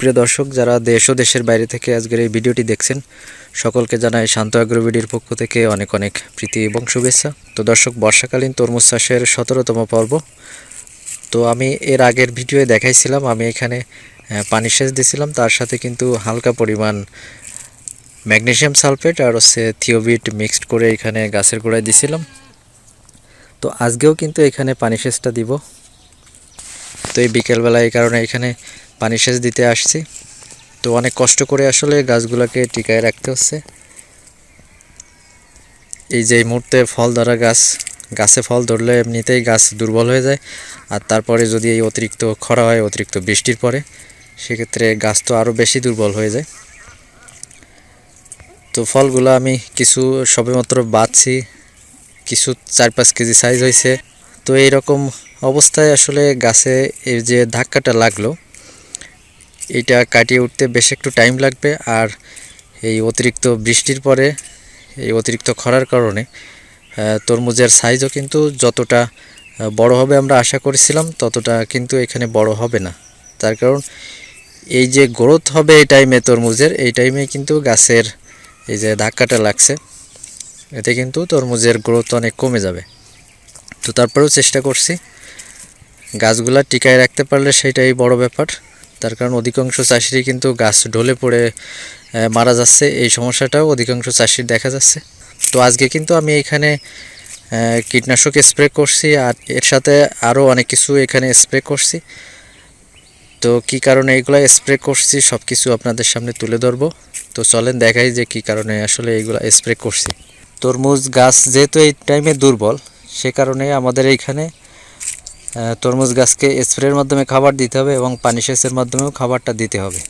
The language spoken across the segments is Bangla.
প্রিয় দর্শক, যারা দেশ ও দেশের বাইরে থেকে আজকের এই ভিডিওটি দেখছেন, সকলকে জানাই শান্ত আগ্রবিডির পক্ষ থেকে অনেক অনেক প্রীতি এবং শুভেচ্ছা। তো দর্শক, বর্ষাকালীন তরমুজ চাষের সতেরোতম পর্ব। তো আমি এর আগের ভিডিওয়ে দেখাইছিলাম, আমি এখানে পানি সেচ দিয়েছিলাম, তার সাথে কিন্তু হালকা পরিমাণ ম্যাগনেসিয়াম সালফেট আর হচ্ছে থিওবিট মিক্সড করে এখানে গাছের গোড়ায় দিছিলাম তো আজকেও কিন্তু এখানে পানি সেচটা দিব। তো এই বিকেলবেলা এই কারণে এখানে পানি সেচ দিতে আসছি। তো অনেক কষ্ট করে আসলে গাছগুলোকে টিকায় রাখতে হচ্ছে। এই যে এই মুহূর্তে ফল ধরা গাছ, গাছে ফল ধরলে এমনিতেই গাছ দুর্বল হয়ে যায়। আর তারপরে যদি এই অতিরিক্ত খরা হয়, অতিরিক্ত বৃষ্টির পরে, সেক্ষেত্রে গাছ তো আরও বেশি দুর্বল হয়ে যায়। তো ফলগুলো আমি কিছু সবেমাত্র বাঁচছি কিছু চার পাঁচ কেজি সাইজ হয়েছে। তো এই রকম অবস্থায় আসলে গাছে এই যে ধাক্কাটা লাগল এইটা কাটিয়ে উঠতে বেশ একটু টাইম লাগবে আর এই অতিরিক্ত বৃষ্টির পরে, এই অতিরিক্ত খরার কারণে তরমুজের সাইজও কিন্তু যতটা বড় হবে আমরা আশা করেছিলাম, ততটা কিন্তু এখানে বড় হবে না। তার কারণ এই যে গ্রোথ হবে এই টাইমে তরমুজের, এই টাইমে কিন্তু গাছের এই যে ধাক্কাটা লাগছে, এতে কিন্তু তরমুজের গ্রোথ অনেক কমে যাবে। তো তারপরেও চেষ্টা করছি, গাছগুলা টিকায় রাখতে পারলে সেটাই বড় ব্যাপার। তার কারণ অধিকাংশ চাষিরই কিন্তু গাছ ঢলে পড়ে মারা যাচ্ছে। এই সমস্যাটাও অধিকাংশ চাষির দেখা যাচ্ছে। তো আজকে কিন্তু আমি এখানে কীটনাশক স্প্রে করছি আর এর সাথে আরও অনেক কিছু এখানে স্প্রে করছি। তো কি কারণে এগুলো স্প্রে করছি সব কিছু আপনাদের সামনে তুলে ধরবো। তো চলেন দেখাই যে কি কারণে আসলে এইগুলো স্প্রে করছি। তরমুজ গাছ যেহেতু এই টাইমে দুর্বল, সে কারণে আমাদের এইখানে তরমুজ গাছকে স্প্রের মাধ্যমে খাবার দিতে হবে এবং পানি সেচের মাধ্যমেও খাবারটা দিতে হবে।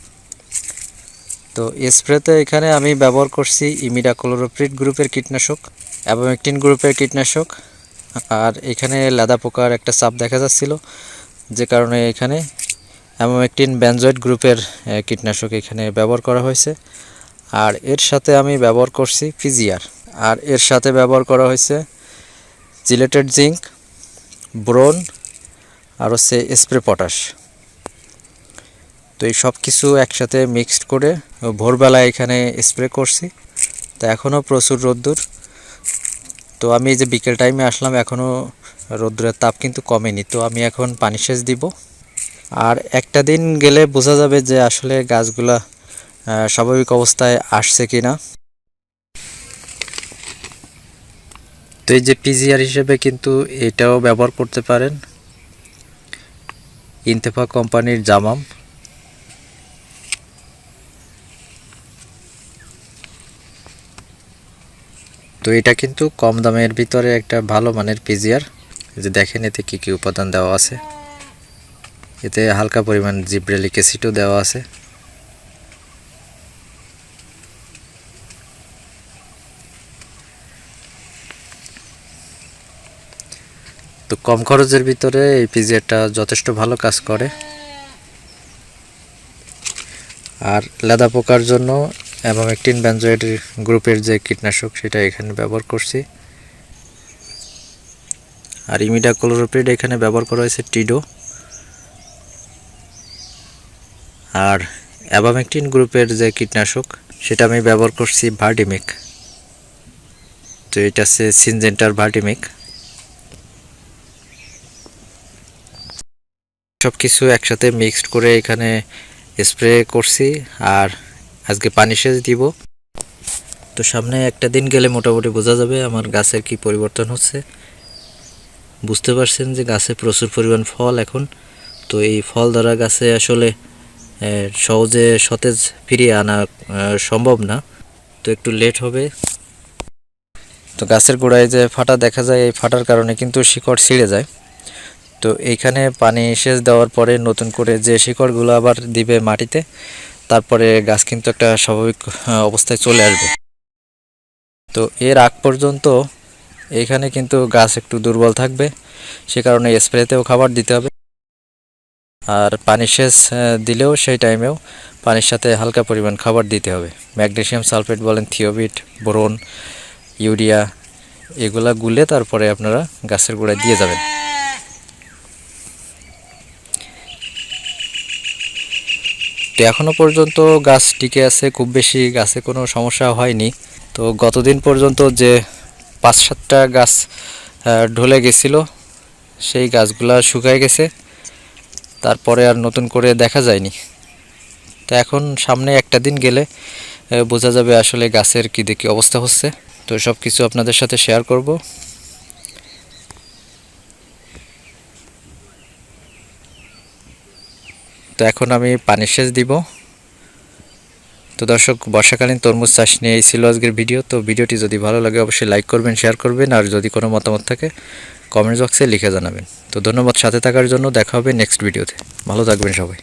তো স্প্রেতে এখানে আমি ব্যবহার করছি ইমিডা ক্লোরোপ্রিড গ্রুপের কীটনাশক এবং একটিন গ্রুপের কীটনাশক। আর এখানে লাদা পোকার একটা চাপ দেখা যাচ্ছিল, যে কারণে এখানে অ্যামোমেকটিন ব্যানজয়েড গ্রুপের কীটনাশক এখানে ব্যবহার করা হয়েছে। আর এর সাথে আমি ব্যবহার করছি ফিজিয়ার। আর এর সাথে ব্যবহার করা হয়েছে জিলেটেড জিঙ্ক, ব্রোন আর হচ্ছে স্প্রে পটাশ তো এই সব কিছু একসাথে মিক্সড করে ভোরবেলা এখানে স্প্রে করছি। তো এখনও প্রচুর রোদ্দুর। তো আমি যে বিকেল টাইমে আসলাম, এখনও রোদ্দুরের তাপ কিন্তু কমেনি। তো আমি এখন পানি সেচ দিব। আর একটা দিন গেলে বোঝা যাবে যে আসলে গাছগুলা স্বাভাবিক অবস্থায় আসছে কি না তো এই যে পিজিআর হিসেবে কিন্তু এটাও ব্যবহার করতে পারেন। ইনতেফা কোম্পানির জামাম। তো এটা কিন্তু কম দামের ভিতরে একটা ভালো মানের পিজিআর। যে দেখেন, এতে কী কী উপাদান দেওয়া আছে। এতে হালকা পরিমাণ জিব্রেলিক অ্যাসিডও দেওয়া আছে। তো কম খরচের ভিতরে এই পিজিআরটা যথেষ্ট ভালো কাজ করে। আর লেদা পোকার জন্য এবং একটিন ব্যানজয়েড গ্রুপের যে কীটনাশক, সেটা এখানে ব্যবহার করছি। আর ইমিডা ক্লোরোপ্রিড এখানে ব্যবহার করা হয়েছে টিডো। আর অ্যাবামেকটিন গ্রুপের যে কীটনাশক, সেটা আমি ব্যবহার করছি ভার্ডিমিক তো এটা হচ্ছে সিনজেন্টার ভার্ডিমিক সব কিছু একসাথে মিক্সড করে এখানে স্প্রে করছি আর আজকে পানি সেচ দিব। তো সামনে একটা দিন গেলে মোটামুটি বোঝা যাবে আমার গাছের কি পরিবর্তন হচ্ছে। বুঝতে পারছেন যে গাছে প্রচুর পরিমাণ ফল এখন। তো এই ফল ধরা গাছে আসলে সহজে সতেজ ফিরিয়ে আনা সম্ভব না। তো একটু লেট হবে। তো গাছের গোড়ায় যে ফাটা দেখা যায়, এই ফাটার কারণে কিন্তু শিকড় ছিঁড়ে যায়। তো এইখানে পানি সেচ দেওয়ার পরে নতুন করে যে শিকড়গুলো আবার দিবে মাটিতে, তারপরে গাছ কিন্তু একটা স্বাভাবিক অবস্থায় চলে আসবে। তো এর আগ পর্যন্ত এখানে কিন্তু গাছ একটু দুর্বল থাকবে, সে কারণে স্প্রেতেও খাবার দিতে হবে। আর পানি সেচ দিলেও সেই টাইমেও পানির সাথে হালকা পরিমাণ খাবার দিতে হবে। ম্যাগনেসিয়াম সালফেট বলেন, থিওবিট, বোরন, ইউরিয়া, এগুলা গুলে তারপরে আপনারা গাছের গোড়ায় দিয়ে যাবেন। তো এখনও পর্যন্ত গাছ টিকে আছে, খুব বেশি গাছে কোনো সমস্যা হয়নি। তো গতদিন পর্যন্ত যে পাঁচ সাতটা গাছ ঢলে গেছিল, সেই গাছগুলা শুকায় গেছে। তারপরে আর নতুন করে দেখা যায়নি। তো এখন সামনে একটা দিন গেলে বোঝা যাবে আসলে গাছের কী দেখি অবস্থা হচ্ছে। তো সব কিছু আপনাদের সাথে শেয়ার করব। তো এখন আমি পানি সেচ দিব। তো দর্শক, বর্ষাকালীন তরমুজ চাষ নিয়ে এই ছিল আজকের ভিডিও। তো ভিডিওটি যদি ভালো লাগে অবশ্যই লাইক করবেন, শেয়ার করবেন, আর যদি কোনো মতামত থাকে কমেন্ট বক্সে লিখে জানাবেন। তো ধন্যবাদ সাথে থাকার জন্য। দেখা হবে নেক্সট ভিডিওতে। ভালো থাকবেন সবাই।